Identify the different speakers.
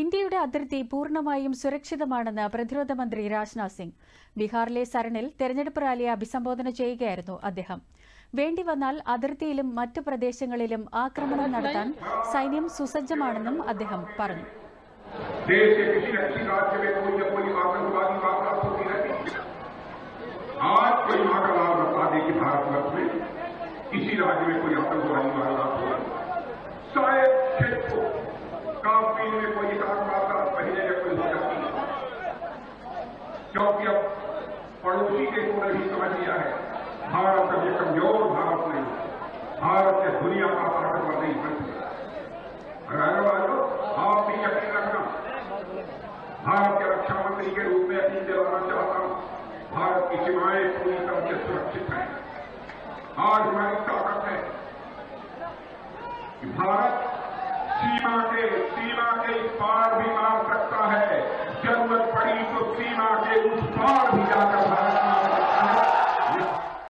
Speaker 1: ഇന്ത്യയുടെ അതിർത്തി പൂർണ്ണമായും സുരക്ഷിതമാണെന്ന് പ്രതിരോധ മന്ത്രി രാജ്നാഥ് സിംഗ് ബീഹാറിലെ സരണിൽ തെരഞ്ഞെടുപ്പ് റാലിയെ അഭിസംബോധന ചെയ്യുകയായിരുന്നു അദ്ദേഹം വേണ്ടി വന്നാൽ അതിർത്തിയിലും മറ്റു പ്രദേശങ്ങളിലും ആക്രമണം നടത്താൻ സൈന്യം സുസജ്ജമാണെന്നും അദ്ദേഹം പറഞ്ഞു
Speaker 2: किसी राज्य में कोई आतंकवादी वारदात में कोई क्योंकि अब पड़ोसी के ने भी समझ लिया है भारत अब ये कमजोर भारत नहीं भारत के दुनिया का ताकतवर नहीं बन सकता आप भी यकीन रखना भारत के रक्षा मंत्री के रूप में अपनी दिलाना चाहता हूं भारत की सीमाएं पूरी तरह से सुरक्षित हैं आज हमारी ताकत है कि भारत सीमा के सीमा के इस पार भी मार सकता सीमा के उस पार भी जाकर